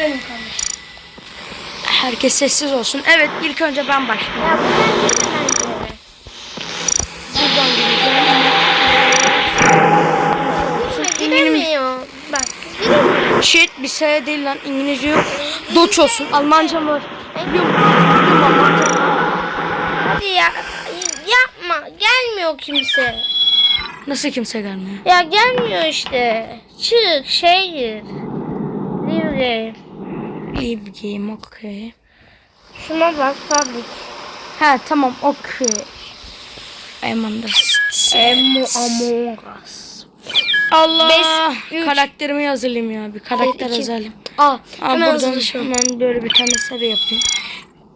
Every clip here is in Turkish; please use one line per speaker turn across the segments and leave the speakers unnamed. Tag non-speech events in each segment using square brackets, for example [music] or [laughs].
benim kardeşim.
Herkes sessiz olsun. Evet ilk önce ben başlayayım.
Ya bu.
Buradan.
Giremiyor. Bak.
Shit bir şey değil lan İngilizce yok. Doç olsun. Almanca Almanca var.
Hadi ya. Yapma. Gelmiyor kimse.
Nasıl kimse gelmiyor?
Ya gelmiyor işte. Çık şey gir. Leave game.
Leave game okay.
Şuna bak public.
Ha tamam okay. I'm.
Emo Among Us.
Allah.
Üç.
Karakterimi hazırlayayım ya. Bir karakter
iki.
hazırlayayım.
Aa,
Aa, buradan hemen böyle bir tane sarı yapayım.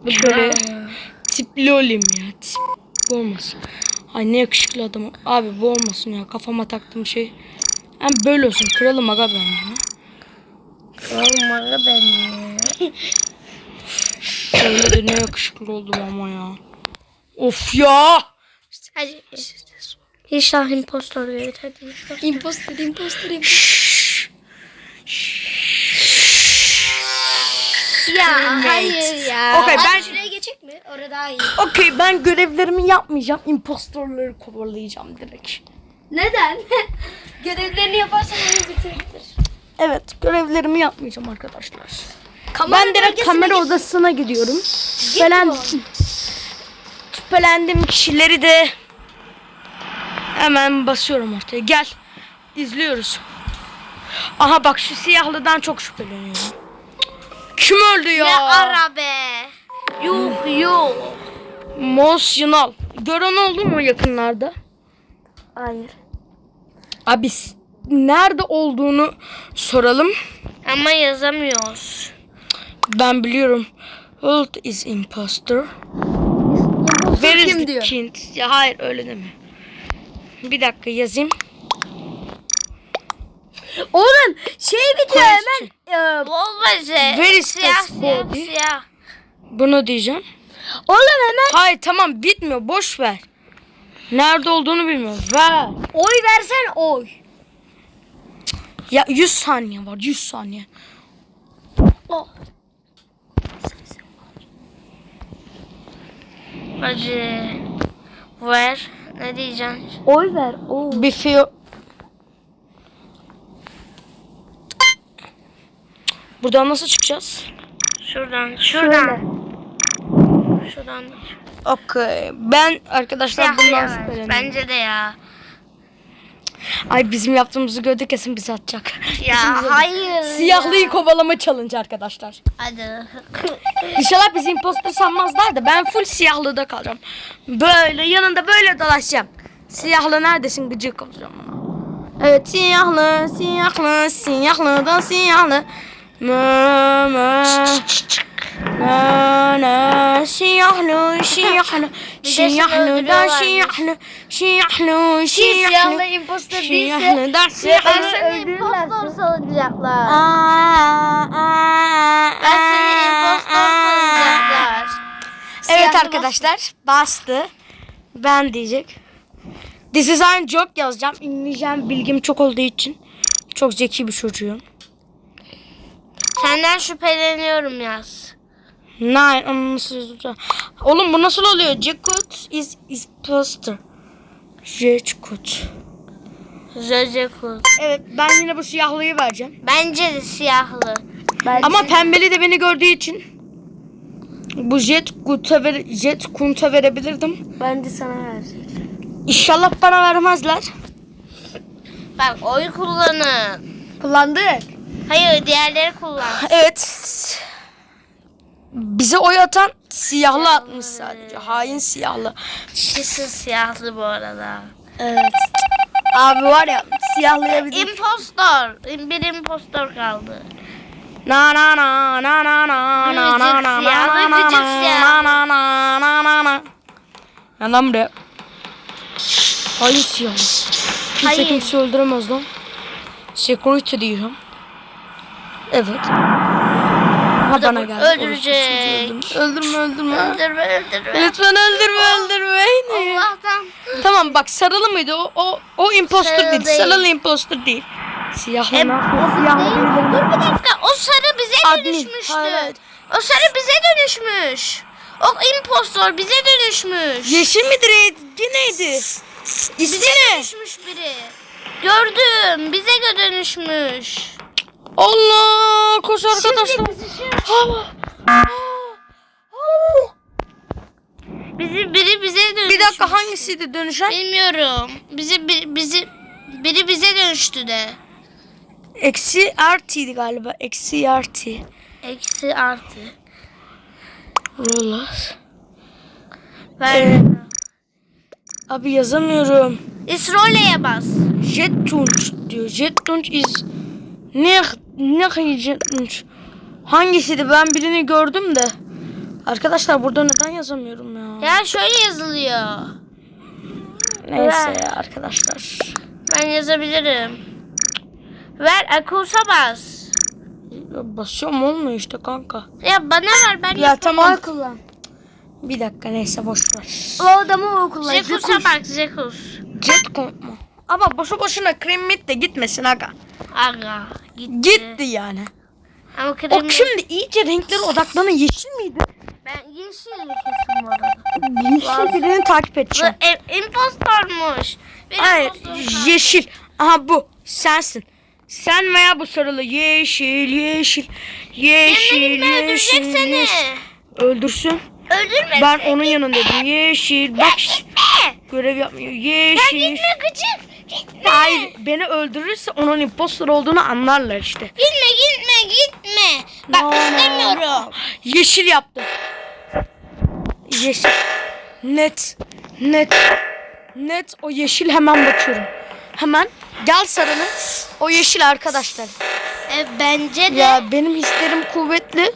Böyle tipli olayım ya. Tip bu olmasın. Ay ne yakışıklı adam. Abi bu olmasın ya. Kafama taktığım şey. Hem böyle olsun. Kralım aga ben ya.
Olmalı beni.
Öyle de ne yakışıklı oldum ama ya. Of ya.
Hadi. İnşallah impostor evet hadi. Impostor impostor impostor. Ya hayır ya.
Okey, ben-
şuraya geçecek mi? Orada daha iyi.
Okey ben görevlerimi yapmayacağım. Impostorları kovalayacağım direkt.
Neden? [laughs] Görevlerini yaparsan onu bitirebilir.
Evet görevlerimi yapmayacağım arkadaşlar.
Kamera
ben direkt kamera
git.
odasına gidiyorum. Şüphelen... Şüphelendiğim [laughs] kişileri de hemen basıyorum ortaya. Gel. İzliyoruz. Aha bak şu siyahlıdan çok şüpheleniyorum. Kim öldü ya?
Ne ara be? Yuh yuh.
Mos Yunal. Gören oldu mu yakınlarda?
Hayır.
Abi s- nerede olduğunu soralım.
Ama yazamıyoruz.
Ben biliyorum. Hold is imposter. Where is the king? Ya hayır öyle deme. Bir dakika yazayım.
Oğlum şey bitiyor hemen. E, Olmaz.
Where is
Siyah
this
siyah
body?
siyah.
Bunu diyeceğim.
Oğlum hemen
Hayır tamam bitmiyor boş ver. Nerede olduğunu bilmiyorum. Ver.
oy versen oy.
Ya 100 saniye var 100 saniye.
Oh. Hacı. Ver. Ne diyeceksin?
Oy ver. Oy. Bir fiyo... Buradan nasıl çıkacağız?
Şuradan. Şuradan. Şuradan.
Okey. Ben arkadaşlar
Siyah
bundan şüpheleniyorum.
Bence de ya.
Ay bizim yaptığımızı gördü kesin bizi atacak.
Ya hayır.
Siyahlıyı kovalama challenge arkadaşlar.
Hadi.
İnşallah bizi imposter sanmazlar da ben full siyahlıda kalacağım. Böyle yanında böyle dolaşacağım. Siyahlı neredesin gıcık olacağım ona. Evet siyahlı, siyahlı, siyahlı da siyahlı. Mö mö. Na na siyahlı, siyahlı, siyahlı da
öldürüyorlarmış.
siyahlı, siyahlı, siyahlı.
imposter
Siyahlı da siyahlı.
seni impostor sanacaklar. Ben seni impostor sanacaklar.
Evet
Siyahlı
arkadaşlar bastı. Ben diyecek. This is a job yazacağım. İngilizcem bilgim çok olduğu için. Çok zeki bir çocuğum.
Senden şüpheleniyorum yaz.
Nine. yazacağım? Oğlum bu nasıl oluyor? Jackut is is poster. Jackut.
Jojekul.
Evet ben yine bu siyahlıyı vereceğim.
Bence de siyahlı.
Ama pembeli de beni gördüğü için bu jet kuta ver, jet kunta verebilirdim.
Bence sana verecek.
İnşallah bana vermezler.
Bak oy kullanın.
Kullandık.
Hayır diğerleri kullan.
Evet. Bize oy atan siyahlı atmış sadece. Hain siyahlı.
Kesin siyahlı bu arada.
Evet. Abi var ya siyahlıya bir
İmpostor. Bir impostor kaldı.
na na na na na na na na na na na
siyahlı.
na na na na na Ya lan buraya. Hain siyahlı. Kimse
Hayır.
kimse öldüremez lan. Security diyorum. Evet. Ha bana geldi.
öldürecek.
Öldürme öldürme.
Öldürme öldürme.
Lütfen öldürme öldürme.
Allah'tan.
Tamam bak sarılı mıydı o? O, o imposter
Sarılı
değil.
değil.
Sarılı imposter değil. Siyahlı
E,
ne yapıyor? Siyahlı
Dur bir dakika. O sarı bize
Admin,
dönüşmüştü.
hayır.
O sarı bize dönüşmüş. O impostor bize dönüşmüş.
Yeşil midir? Neydi? İsmi
bize
ne?
dönüşmüş biri. Gördüm. Bize gö- dönüşmüş.
Allah koş arkadaşlar.
Bizi şey-. Bizi biri bize dönüşmüş.
Bir dakika hangisiydi dönüşen?
Bilmiyorum. Bizi bir, bizi biri bize dönüştü de.
Eksi artıydı galiba. Eksi artı.
Eksi artı.
Roller.
Ver.
Ee, Abi yazamıyorum.
İsrole'ye bas.
Jettunç diyor. Jettunç is ne ne jettunç? Hangisiydi? Ben birini gördüm de. Arkadaşlar burada neden yazamıyorum ya?
Ya şöyle yazılıyor.
Neyse
ver.
arkadaşlar.
Ben yazabilirim. Ver Akus'a bas.
Ya basıyorum olmuyor işte kanka.
Ya bana ver ben
Ya tamam. kullan. Bir dakika neyse boş ver.
O adamı o kullan.
Zekus'a bak Zekus.
Jet mu? Ama boşu boşuna kremit de gitmesin aga.
Aga gitti.
Gitti yani.
Ama
O
kremi...
şimdi iyice renklere odaklanın. Yeşil miydi?
Ben yeşil kesin bu arada.
Yeşil birini takip
Bu
edeceğim.
e, impostormuş. Bir
Hayır yeşil. Aha bu sensin. Sen veya bu sarılı yeşil yeşil yeşil
Yemin ederim öldürecek
yeşil,
seni.
yeşil. Öldürsün.
Öldürme.
Ben onun yanındaydım. Yeşil bak görev yapmıyor. Yeşil.
Gitme gıcık. Gitme.
Hayır beni öldürürse onun impostor olduğunu anlarlar işte.
Gitme gitme gitme. Bak istemiyorum.
Yeşil yaptım. Yeşil. Net. Net. Net o yeşil hemen bakıyorum. Hemen gel sarını. O yeşil arkadaşlar.
E, bence de.
Ya benim hislerim kuvvetli.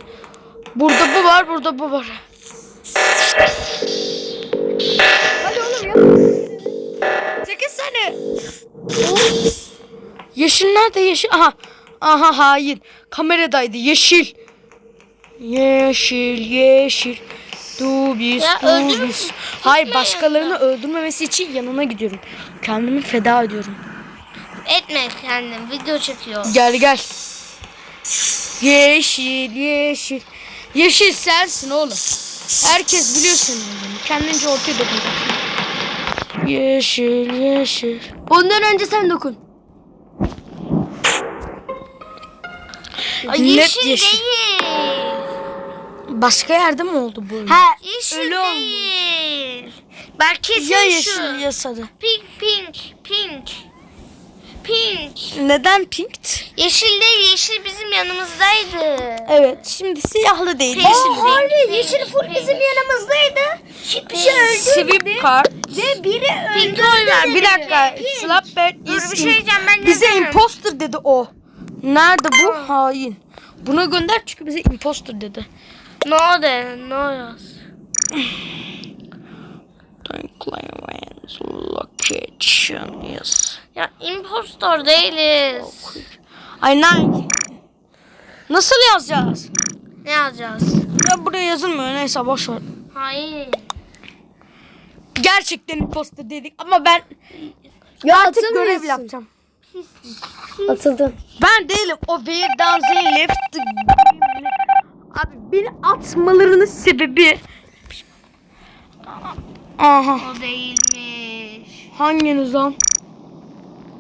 Burada bu var, burada bu var. Ya. 8 sene. Yeşil nerede yeşil? Aha. Aha hain. Kameradaydı yeşil. Yeşil, yeşil. Dubis, dubis. Hayır başkalarını
yanına.
öldürmemesi için yanına gidiyorum. Kendimi feda ediyorum.
Etme kendim. Video çekiyor.
Gel gel. Yeşil yeşil. Yeşil sensin oğlum. Herkes biliyor senin olduğunu. Kendince ortaya dokun. Yeşil yeşil.
Ondan önce sen dokun.
Ay, yeşil,
yeşil.
değil.
Başka yerde mi oldu bu?
Ha.
Yeşil
Öyle olmuş.
değil. Bak kesin
ya
şu.
yeşil ya sarı.
Pink pink pink. Pink.
Neden pink?
Yeşil değil yeşil bizim yanımızdaydı.
Evet şimdi siyahlı değil.
Pink,
Yeşil.
pink,
Hayır
pink,
yeşil full
pink.
bizim yanımızdaydı. Bir
Pink.
şey öldü.
Sweep card.
Ve biri öldü.
Pink'e oy ver.
Bir dakika. Slapbird
Dur bir şey diyeceğim ben
Bize
yazarım.
imposter dedi o. Nerede bu? Hain. Bunu gönder çünkü bize imposter dedi.
No de no yaz.
Client's location yes.
Ya impostor değiliz.
Ay nice. Nasıl yazacağız?
Ne yazacağız?
Ya buraya yazılmıyor neyse boş ver.
Hayır.
Gerçekten imposter dedik ama ben
Ya
artık görev yapacağım.
Atıldın.
Ben değilim o bir dancing left. Abi beni atmalarının sebebi Aha
O değilmiş.
hanginiz lan?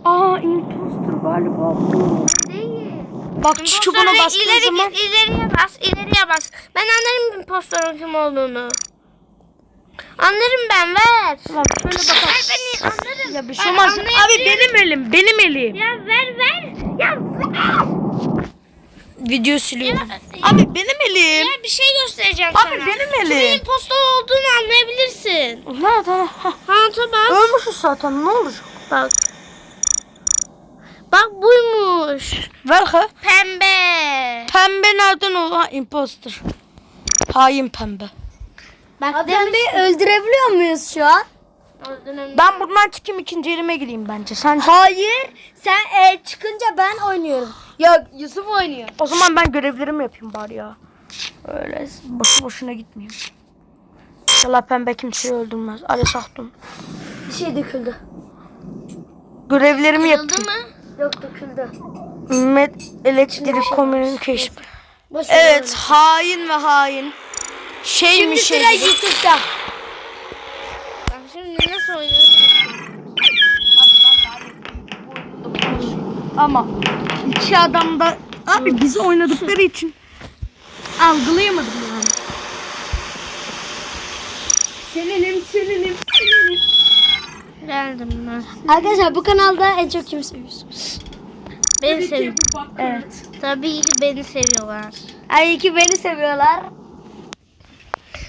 Aa imposter galiba bu.
Değil.
Bak
İleri-
bastığın
ileri
zaman
ileriye bas, ileriye bas. Ben anlarım impostorun kim olduğunu. Anlarım ben ver.
Tamam şöyle bakalım.
Ver beni anlarım.
Ya bir şey olmaz. Abi benim elim, benim elim.
Ya ver ver. Ya ver.
Video siliyorum.
Ya-
Abi benim elim.
Ya bir şey göstereceğim
Abi
sana.
benim
Kimin
elim.
impostor olduğunu anlayabilirsin.
Nerede? Hah,
Ha bas.
Ölmüşüz zaten ne olacak?
Bak. Bak buymuş.
Ver ha.
Pembe.
Pembe nereden oldu? Ha imposter. Hain pembe.
Bak
Pembeyi öldürebiliyor muyuz şu an?
Ben buradan çıkayım ikinci elime gireyim bence. Sen
Hayır. Sen e, çıkınca ben oynuyorum. Yok Yusuf oynuyor.
O zaman ben görevlerimi yapayım bari ya. Öyle boşu boşuna gitmeyeyim. İnşallah pembe kimseyi öldürmez. Ali sahtım.
Bir şey döküldü.
Görevlerimi
Kırıldı
yapayım.
mı?
Yok döküldü.
Met Electric Communication.
Boş ver
Evet hain ve hain. Şey
Şimdi
mi şey?
sıra Yusuf'ta.
Ama iki adam da abi bizi oynadıkları için algılayamadım yani. Seninim, seninim, seninim.
Geldim ben.
Arkadaşlar bu kanalda en çok kim seviyorsunuz?
Beni seviyor.
Evet.
Tabii ki beni seviyorlar.
Ay ki beni seviyorlar.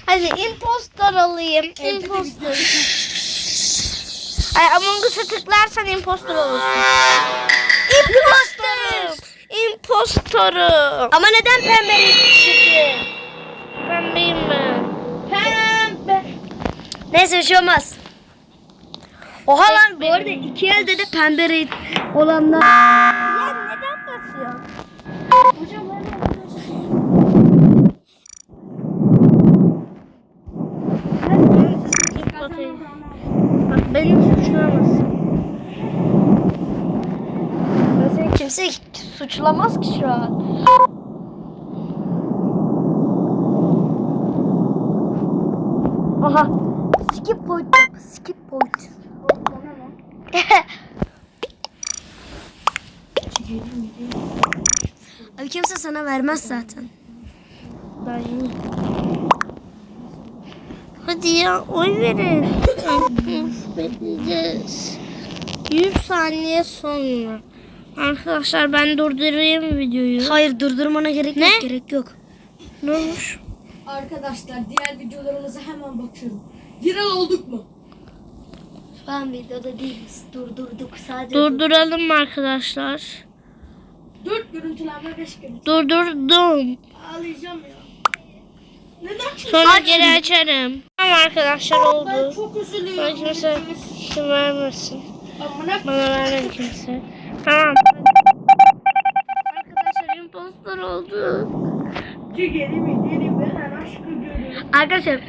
Hadi impostor olayım. Impostor. Ay Among Us'a tıklarsan impostor olursun. Impostorum.
Ama neden pembe kişisi?
Pembeyim ben.
Pembe. Neyse bir şey olmaz. Oha lan bu arada iki elde de pembe renk olanlar. Ya neden basıyor?
Bakayım. Bak beni suçlamazsın.
Mesela kimse suçlamaz ki şu an. Aha. Skip point yap. Skip point. [laughs] Abi kimse sana vermez zaten.
Hadi ya oy verin. [laughs] Bekleyeceğiz. 100 saniye sonra. Arkadaşlar ben durdurayım videoyu.
Hayır durdurmana gerek
Ne?
yok. Gerek yok.
Ne olmuş?
Arkadaşlar diğer videolarımıza hemen bakıyorum. Viral olduk mu?
Şu an videoda değiliz. Durdurduk sadece.
Durduralım arkadaşlar.
4 görüntülenme 5 görüntü.
Durdurdum.
Ağlayacağım ya. Neden ki?
Sonra geri açarım. Tamam arkadaşlar
Ben
oldu.
çok
Bana
üzülüyorum.
kimse kim vermesin.
Amına
Bana vermedi kimse. Tamam. Arkadaşlar impostor oldu.
geri mi geri mi her aşkı görüyorum.
Arkadaşlar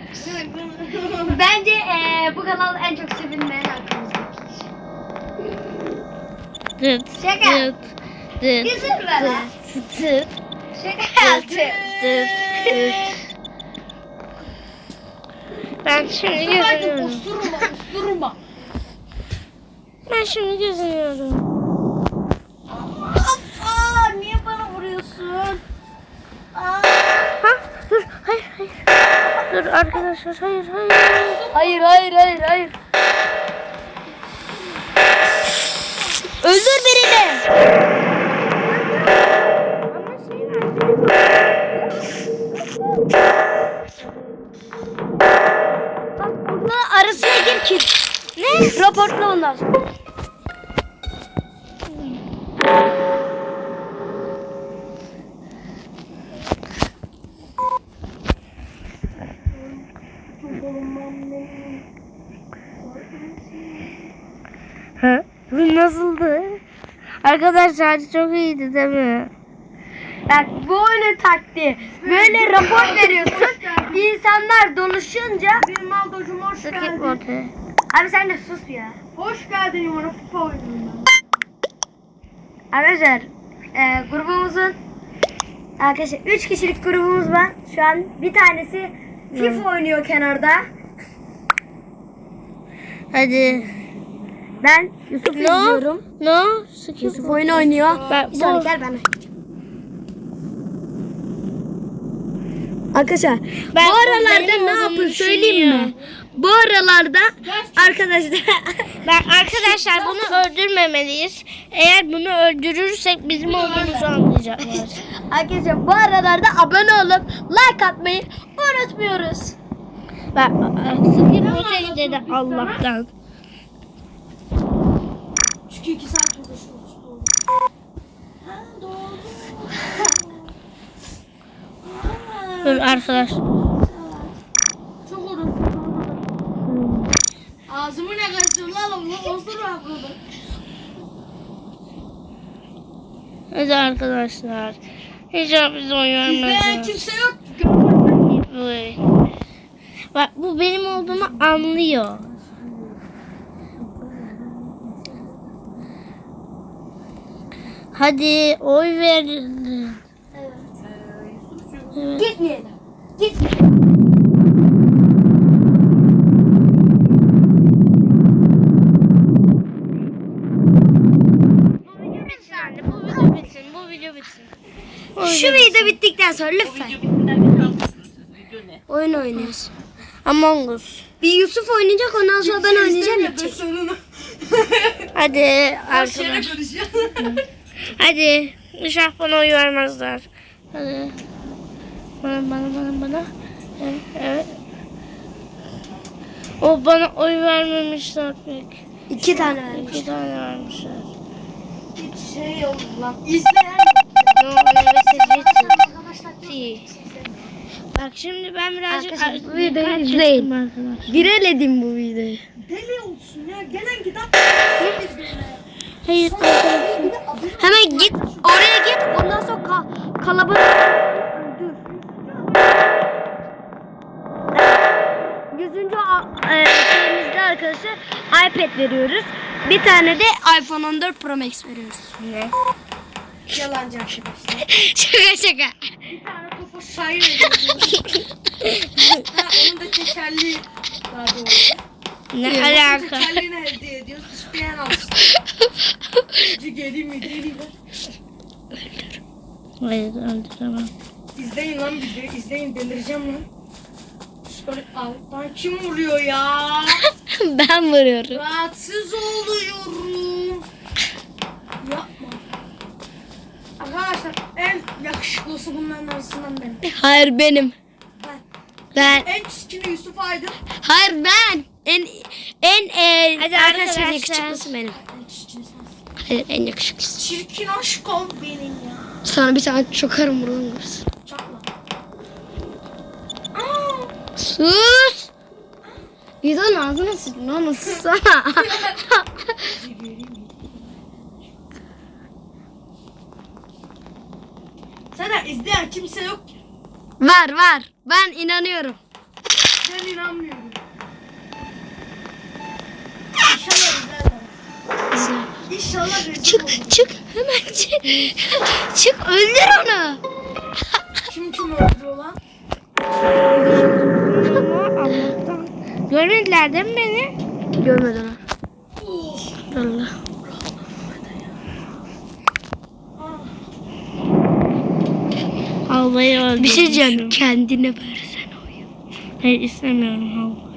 bence eee, bu kanal en çok sevilmeyen arkamızda.
Dıt.
Şaka.
Dıt. Dıt.
Yusuf ver ha.
Dıt.
Şaka yaptım.
Dıt. Dıt. Ben şimdi
Hadi
geziniyorum.
osturma osturma.
Ben şimdi geziniyorum. Arkadaşlar. Hayır hayır.
Hayır hayır hayır hayır. Öldür birini. Bak arasına gir ki. Ne? Raportla ondan sonra.
Ha? Bu nasıldı? Arkadaşlar çok iyiydi değil mi?
Bak bu taktiği. Böyle rapor veriyorsun. İnsanlar doluşunca.
Bir maldocum hoş
Skip
geldin.
Abi sen de sus ya.
Hoş geldin yumara FIFA oyununa.
Arkadaşlar e, grubumuzun Arkadaşlar 3 kişilik grubumuz var. Şu an bir tanesi FIFA oynuyor kenarda.
Hadi.
Ben Yusuf
No.
izliyorum.
No. Skip.
Yusuf oyun oynuyor.
Ben-
bir saniye gel ben Arkadaşlar
Ben-
bu aralarda ne yapın söyleyeyim mi? Bu aralarda arkadaşlar [laughs]
Ben arkadaşlar bunu öldürmemeliyiz. Eğer bunu öldürürsek bizim olduğumuzu anlayacaklar.
arkadaşlar bu aralarda abone olup like atmayı unutmuyoruz.
Ben skip ortaya dedi Allah'tan.
Çünkü 2 saat uğraşıyoruz. Doğru. Ha doğru.
Dur arkadaş.
Çok uğraştık. Ağzımı ne kaçtım lan oğlum. Osturma bunu.
Hadi arkadaşlar. Hiç biz oyun vermez.
kimse yok.
Bak bu benim olduğumu anlıyor. Hadi oy ver.
Gitmeyelim. Gitmeyelim.
Bitsin anne. Bu video bitsin. Bu video bitsin.
Şu video bittikten sonra lütfen. Oyun oynuyoruz.
Among Us.
Bir Yusuf oynayacak ondan sonra ben oynayacağım bitecek. [laughs]
Hadi arkadaş. Hadi. İnşallah bana oy vermezler. Hadi. Bana bana bana bana. Evet. evet. O bana oy vermemişler pek.
İki tane vermiş.
İki tane vermişler.
Şey oldu lan. İzleyen.
No, evet,
Arkadaşlar.
Bak şimdi ben birazcık
Arkadaşlar, bu videoyu izleyin. Vireledim bu videoyu.
Deli olsun ya. Gelen giden.
Hayır arkadaşlar.
Hemen git oraya git ondan sonra ka- kalabalık dur. Yüzüncü e, şeyimizde arkadaşlar iPad veriyoruz. Bir tane de iPhone 14 Pro Max veriyoruz.
Ne?
Yalancı arkadaşlar. [laughs]
şaka şaka.
Bir tane kafa şair [laughs] ha, onun da tekerli daha doğrusu.
Ne
Onun
alaka?
Tekerliğini elde ediyoruz. İsteyen alsın. Geri mi değil mi?
Hayır öldüremem.
İzleyin lan videoyu. izleyin delireceğim lan. Psikolojik alttan kim vuruyor ya? [laughs]
ben vuruyorum.
Rahatsız oluyorum. Yapma. Arkadaşlar en yakışıklısı bunların arasından benim.
Hayır benim.
Ben.
Ben.
En çirkini Yusuf Aydın.
Hayır ben. En en e,
Hadi
arkadaşlar
arkadaşlar.
yakışıklısı benim.
En.
Hayır en yakışıklısı.
Çirkin aşkım benim ya.
Sana bir tane çokarım buradan görürsün.
Çakla.
Sus. Videonun ağzına sıçın onu sussana. [laughs]
Sana izleyen kimse yok ki.
var var. Ben inanıyorum.
Ben inanmıyorum. İnşallah izlerler.
İzle.
İnşallah rezil
Çık çık hemen çık. [laughs] çık öldür onu.
Kim kim öldürüyor lan? [laughs]
Görmediler değil mi beni?
Görmeden
Oh.
Allah.
Havayı öldürmüşüm.
Bir şey diyeceğim. Kendine versen oyu.
Hayır istemiyorum hava.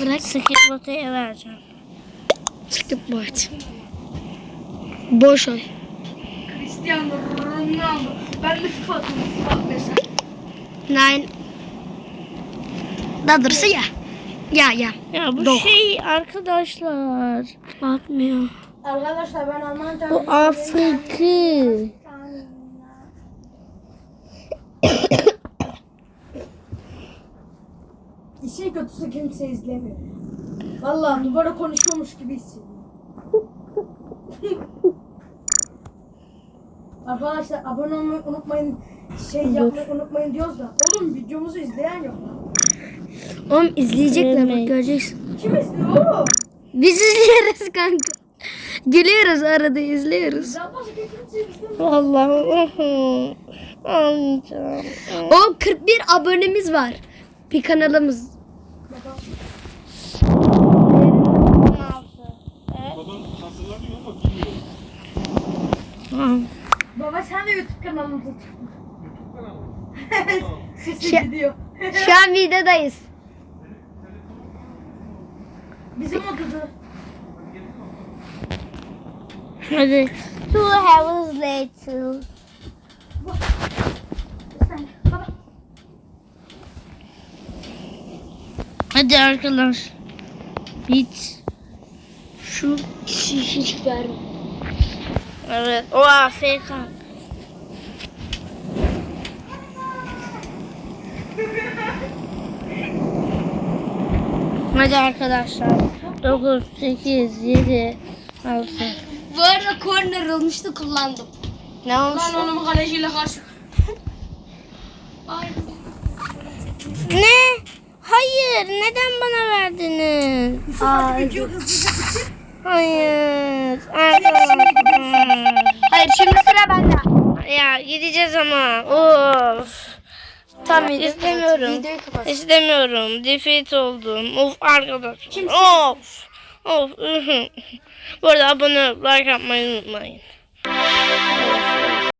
Bırak.
Skip rotaya vereceğim.
Skip. Boş oy.
Cristiano Ronaldo. Ben de FIFA mesela.
Nine. Daha doğrusu ya. Ya ya.
Ya bu
Dok.
şey arkadaşlar.
Atmıyor.
Arkadaşlar ben Almanca
Bu Afrika.
İşin kötüsü kimse izlemiyor. Vallahi duvara konuşuyormuş gibi hissediyorum. [laughs] Arkadaşlar abone olmayı unutmayın. Şey yapmayı unutmayın diyoruz da. Oğlum videomuzu izleyen yok.
Oğlum izleyecekler bak göreceksin.
Kim izliyor oğlum?
Biz izliyoruz kanka. Gülüyoruz arada izliyoruz.
Vallahi. Almayacağım.
O 41 abonemiz var. Bir kanalımız.
Baba sen de YouTube kanalımıza çıktın. [laughs] Sesi gidiyor.
Şu an videodayız.
Bizim odada.
Hadi. Two hours later. Hadi arkadaş. Bit.
Şu kişi hiç vermiyor.
Evet. O AFK. Hadi arkadaşlar. 9, 8, 7, 6.
Bu arada corner olmuştu kullandım.
Ne olmuş?
Lan onun kaleciyle karşı. [laughs]
Ne? hayır. Neden bana verdiniz? Hayır. Arkadaşlar.
Hayır şimdi sıra bende.
Ya gideceğiz ama. Of.
Tamam
İstemiyorum.
Videoyu kapat.
İstemiyorum. Defeat oldum. Of arkadaşlar. Of. Of. [laughs] Bu arada abone like yapmayı unutmayın.